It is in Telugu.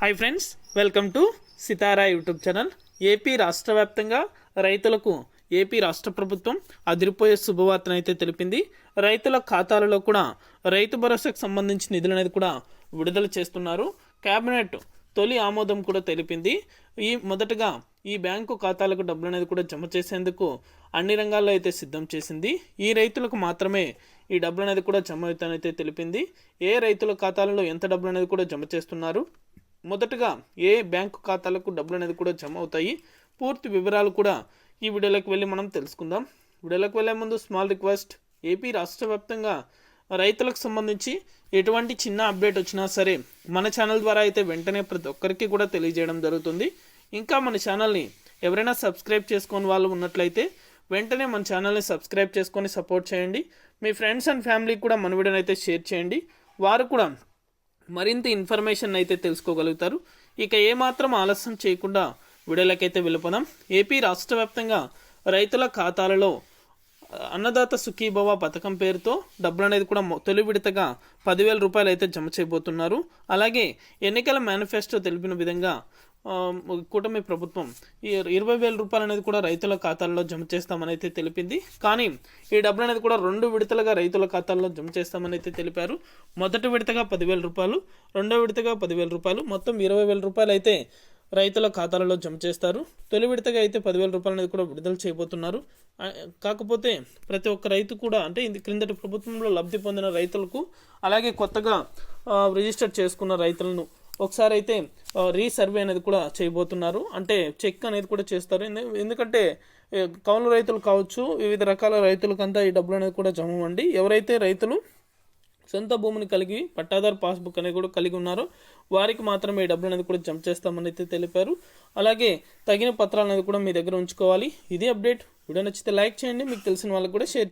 Hi friends welcome to Sitara YouTube channel AP రాష్ట్ర వ్యాప్తంగా రైతులకు ఏపీ రాష్ట్ర ప్రభుత్వం అదిరిపోయే శుభవార్తను అయితే తెలిపింది. రైతుల ఖాతాలలో కూడా రైతు భరోసాకు సంబంధించిన నిధులు అనేది కూడా విడుదల చేస్తున్నారు. కేబినెట్ తొలి ఆమోదం కూడా తెలిపింది. ఈ మొదటగా ఈ బ్యాంకు ఖాతాలకు డబ్బులు అనేది కూడా జమ చేసేందుకు అన్ని రంగాల్లో అయితే సిద్ధం చేసింది. ఈ రైతులకు మాత్రమే ఈ డబ్బులు అనేది కూడా జమ అవుతానైతే తెలిపింది. ఏ రైతుల ఖాతాలలో ఎంత డబ్బులు అనేది కూడా జమ చేస్తున్నారు? మొదటగా ఏ బ్యాంకు ఖాతాలకు డబ్బులు అనేది కూడా జమ అవుతాయి? పూర్తి వివరాలు కూడా ఈ వీడియోలోకి వెళ్ళి మనం తెలుసుకుందాం. వీడియోలోకి వెళ్ళే ముందు స్మాల్ రిక్వెస్ట్. ఏపీ రాష్ట్ర వ్యాప్తంగా రైతులకు సంబంధించి ఎటువంటి చిన్న అప్డేట్ వచ్చినా సరే మన ఛానల్ ద్వారా అయితే వెంటనే ప్రతి ఒక్కరికి కూడా తెలియజేయడం జరుగుతుంది. ఇంకా మన ఛానల్ని ఎవరైనా సబ్స్క్రైబ్ చేసుకొని వాళ్ళు ఉన్నట్లయితే వెంటనే మన ఛానల్ని సబ్స్క్రైబ్ చేసుకొని సపోర్ట్ చేయండి. మీ ఫ్రెండ్స్ అండ్ ఫ్యామిలీకి కూడా మన వీడియోని అయితే షేర్ చేయండి. వారు కూడా మరింత ఇన్ఫర్మేషన్ అయితే తెలుసుకోగలుగుతారు. ఇక ఏమాత్రం ఆలస్యం చేయకుండా విడుదలకైతే వెళ్ళిపోదాం. ఏపీ రాష్ట్ర వ్యాప్తంగా రైతుల ఖాతాలలో అన్నదాత సుఖీభవ పథకం పేరుతో డబ్బులు అనేది కూడా తొలి విడతగా పదివేల రూపాయలు అయితే జమ చేయబోతున్నారు. అలాగే ఎన్నికల మేనిఫెస్టో తెలిపిన విధంగా కూటమి ప్రభుత్వం ఈ ఇరవై వేల రూపాయలు అనేది కూడా రైతుల ఖాతాల్లో జమ చేస్తామని అయితే తెలిపింది. కానీ ఈ డబ్బులు అనేది కూడా రెండు విడతలుగా రైతుల ఖాతాల్లో జమ చేస్తామని అయితే తెలిపారు. మొదటి విడతగా పదివేల రూపాయలు రెండో విడతగా పదివేల రూపాయలు మొత్తం ఇరవై వేల రూపాయలు అయితే రైతుల ఖాతాలలో జమ చేస్తారు. తొలి విడతగా అయితే పదివేల రూపాయలు అనేది కూడా విడుదల చేయబోతున్నారు. కాకపోతే ప్రతి ఒక్క రైతు కూడా అంటే ఇది క్రిందటి ప్రభుత్వంలో లబ్ధి పొందిన రైతులకు అలాగే కొత్తగా రిజిస్టర్ చేసుకున్న రైతులను ఒకసారి అయితే రీసర్వే అనేది కూడా చేయబోతున్నారు. అంటే చెక్ అనేది కూడా చేస్తారు. ఎందుకంటే కౌలు రైతులు కావచ్చు వివిధ రకాల రైతులకంతా ఈ డబ్బులు అనేది కూడా జమ అవ్వండి. ఎవరైతే రైతులు సొంత భూమిని కలిగి పట్టాదారు పాస్బుక్ అనేది కూడా కలిగి ఉన్నారో వారికి మాత్రమే ఈ డబ్బులు అనేది కూడా జమ చేస్తామని అయితే తెలిపారు. అలాగే తగిన పత్రాలు అనేది కూడా మీ దగ్గర ఉంచుకోవాలి. ఇది అప్డేట్. వీడియో నచ్చితే లైక్ చేయండి. మీకు తెలిసిన వాళ్ళకి కూడా షేర్